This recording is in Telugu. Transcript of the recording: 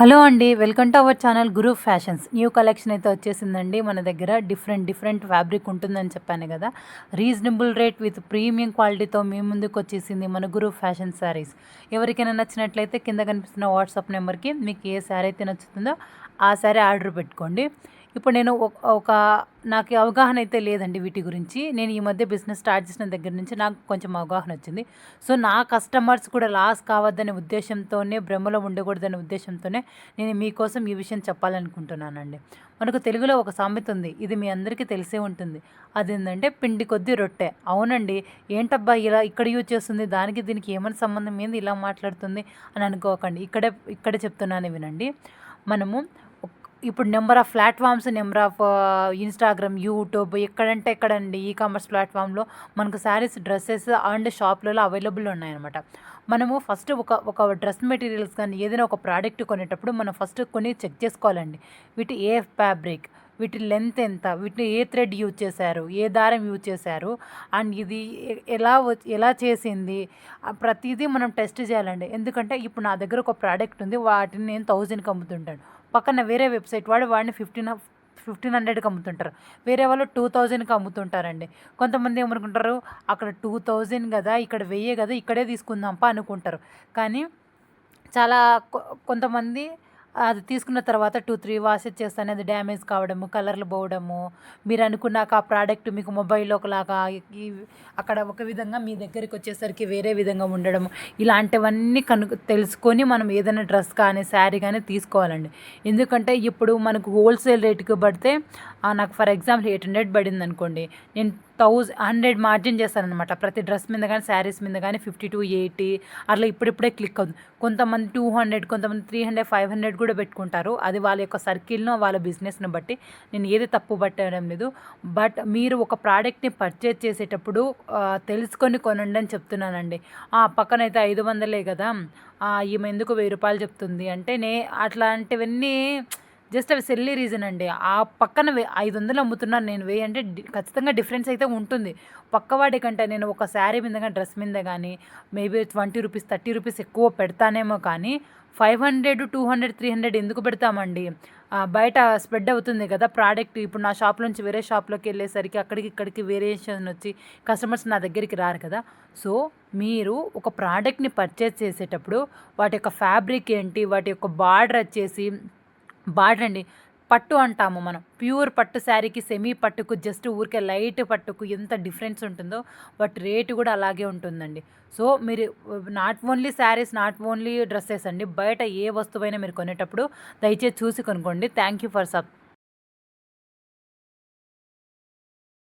హలో అండి welcome to our channel Guru fashions. New collection అయితే వచ్చేసిందండి. మన దగ్గర డిఫరెంట్ డిఫరెంట్ ఫ్యాబ్రిక్ ఉంటుందని చెప్పాను కదా. రీజనబుల్ రేట్ విత్ ప్రీమియం క్వాలిటీతో మీ ముందుకు వచ్చేసింది మన గురు ఫ్యాషన్ శారీస్. ఎవరికైనా నచ్చినట్లయితే కింద కనిపిస్తున్న వాట్సాప్ నెంబర్కి మీకు ఏ శారీ అయితే నచ్చుతుందో ఆ శారీ ఆర్డర్ పెట్టుకోండి. ఇప్పుడు నేను ఒక- ఒక నాకు అవగాహన అయితే లేదండి వీటి గురించి. నేను ఈ మధ్య బిజినెస్ స్టార్ట్ చేసిన దగ్గర నుంచి నాకు కొంచెం అవగాహన వచ్చింది. సో నా కస్టమర్స్ కూడా లాస్ కావద్దనే ఉద్దేశంతోనే భ్రమలో ఉండకూడదనే ఉద్దేశంతోనే నేను మీకోసం ఈ విషయం చెప్పాలనుకుంటున్నానండి. మనకు తెలుగులో ఒక సామెత ఉంది. ఇది మీ అందరికీ తెలిసే ఉంటుంది. అదేంటంటే పిండి కొద్ది రొట్టె. అవునండి. ఏంటబ్బా ఇలా ఇక్కడ యూజ్ చేస్తుంది? దానికి దీనికి ఏమైనా సంబంధం? ఏంది ఇలా మాట్లాడుతుంది? అని అనుకోకండి. ఇక్కడే ఇక్కడే చెప్తున్నాను వినండి. మనము ఇప్పుడు number of platforms number of Instagram YouTube ఎక్కడంటే ఎక్కడండి ఈ కామర్స్ ప్లాట్ఫామ్లో మనకు శారీస్ డ్రెస్సెస్ అండ్ షాప్లలో అవైలబుల్ ఉన్నాయన్నమాట. మనము ఫస్ట్ ఒక ఒక డ్రెస్ మెటీరియల్స్ కానీ ఏదైనా ఒక ప్రోడక్ట్ కొనేటప్పుడు మనం ఫస్ట్ కొని చెక్ చేసుకోవాలండి. వీటి ఏ ఫ్యాబ్రిక్ వీటి లెంత్ ఎంత వీటిని ఏ థ్రెడ్ యూజ్ చేశారు ఏ దారం యూజ్ చేశారు అండ్ ఇది ఎలా ఎలా చేసింది ప్రతిదీ మనం టెస్ట్ చేయాలండి. ఎందుకంటే ఇప్పుడు నా దగ్గర ఒక ప్రోడక్ట్ ఉంది వాటిని నేను థౌజండ్కి అమ్ముతుంటాను. పక్కన వేరే వెబ్సైట్ వాడు వాడిని ఫిఫ్టీన్ ఫిఫ్టీన్ హండ్రెడ్కి అమ్ముతుంటారు. వేరే వాళ్ళు టూ థౌజండ్కి అమ్ముతుంటారండి. కొంతమంది ఏమనుకుంటారు అక్కడ టూ థౌజండ్ కదా ఇక్కడ వెయ్యే కదా ఇక్కడే తీసుకుందాంపా అనుకుంటారు. కానీ చాలా కొ- కొంతమంది అది తీసుకున్న తర్వాత టూ త్రీ వాషెస్ చేస్తానే అది డ్యామేజ్ కావడము కలర్లు పోవడము. మీరు అనుకున్నాక ఆ ప్రోడక్ట్ మీకు మొబైల్లో ఒకలాగా ఈ అక్కడ ఒక విధంగా మీ దగ్గరికి వచ్చేసరికి వేరే విధంగా ఉండడము. ఇలాంటివన్నీ కను తెలుసుకొని మనం ఏదైనా డ్రెస్ కానీ శారీ కానీ తీసుకోవాలండి. ఎందుకంటే ఇప్పుడు మనకు హోల్సేల్ రేటుకి పడితే నాకు ఫర్ ఎగ్జాంపుల్ ఎయిట్ హండ్రెడ్ పడింది అనుకోండి నేను థౌజండ్ హండ్రెడ్ మార్జిన్ చేస్తానమాట ప్రతి డ్రెస్ మీద కానీ శారీస్ మీద కానీ ఫిఫ్టీ టు ఎయిటీ అట్లా ఇప్పుడిప్పుడే క్లిక్ అవుతుంది. కొంతమంది టూ హండ్రెడ్ కొంతమంది త్రీ హండ్రెడ్ ఫైవ్ హండ్రెడ్ కూడా పెట్టుకుంటారు. అది వాళ్ళ యొక్క సర్కిల్ను వాళ్ళ బిజినెస్ని బట్టి. నేను ఏది తప్పు పట్టడం లేదు. బట్ మీరు ఒక ప్రోడక్ట్ని పర్చేజ్ చేసేటప్పుడు తెలుసుకొని కొనండి అని చెప్తున్నానండి. ఆ, పక్కనైతే ఐదు వందలే కదా. ఈమె ఎందుకు వెయ్యి రూపాయలు చెప్తుంది అంటే నే అట్లాంటివన్నీ జస్ట్ అవి సెల్లీ రీజన్ అండి. ఆ పక్కన వే ఐదు వందలు అమ్ముతున్నాను నేను. వెయ్యి అంటే ఖచ్చితంగా డిఫరెన్స్ అయితే ఉంటుంది. పక్కవాడి కంటే నేను ఒక శారీ మీద కానీ డ్రెస్ మీద కానీ maybe twenty rupees thirty rupees ఎక్కువ పెడతానేమో కానీ five hundred two hundred three hundred ఎందుకు పెడతామండి? బయట స్ప్రెడ్ అవుతుంది కదా ప్రోడక్ట్ ఇప్పుడు నా షాప్ నుంచి వేరే షాప్లోకి వెళ్ళేసరికి అక్కడికి ఇక్కడికి వేరియేషన్ వచ్చి కస్టమర్స్ నా దగ్గరికి రారు కదా. సో మీరు ఒక ప్రోడక్ట్ని పర్చేస్ చేసేటప్పుడు వాటి యొక్క ఫ్యాబ్రిక్ ఏంటి? వాటి యొక్క బార్డర్ వచ్చేసి బార్డర్ అండి పట్టు అంటాము మనం. ప్యూర్ పట్టు శారీకి సెమీ పట్టుకు జస్ట్ ఊరికే లైట్ పట్టుకు ఎంత డిఫరెన్స్ ఉంటుందో బట్ రేటు కూడా అలాగే ఉంటుందండి. సో మీరు not only saris not only dresses అండి. బయట ఏ వస్తువైనా మీరు కొనేటప్పుడు దయచేసి చూసి కొనుక్కోండి. Thank you for sub